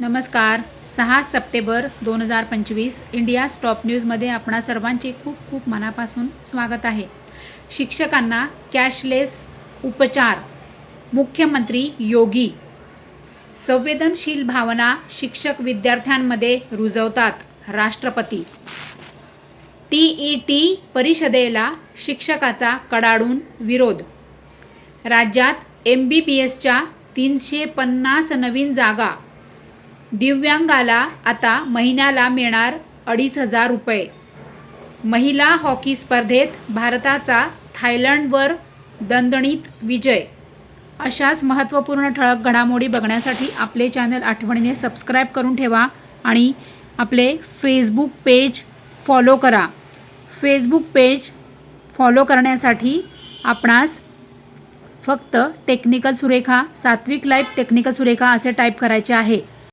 नमस्कार. सहा सप्टेंबर दोन हजार पंचवीस इंडिया स्टॉप न्यूजमध्ये आपणा सर्वांचे खूप खूप मनापासून स्वागत आहे. शिक्षकांना कॅशलेस उपचार. मुख्यमंत्री योगी. संवेदनशील भावना शिक्षक विद्यार्थ्यांमध्ये रुजवतात राष्ट्रपती. टी ई टी परिषदेला शिक्षकाचा कडाडून विरोध. राज्यात एम बी बी एसच्या तीनशे पन्नास नवीन जागा. दिव्यांगाला आता महिन्याला मिळणार अडीच हजार रुपये. महिला हॉकी स्पर्धेत भारताचा थायलंडवर दणदणीत विजय. अशाच महत्त्वपूर्ण ठळक घडामोडी बघण्यासाठी आपले चॅनल आठवणीने सबस्क्राईब करून ठेवा आणि आपले फेसबुक पेज फॉलो करा. फेसबुक पेज फॉलो करण्यासाठी आपणास फक्त टेक्निकल सुरेखा सात्विक लाईफ टेक्निकल सुरेखा असे टाईप करायचे आहे.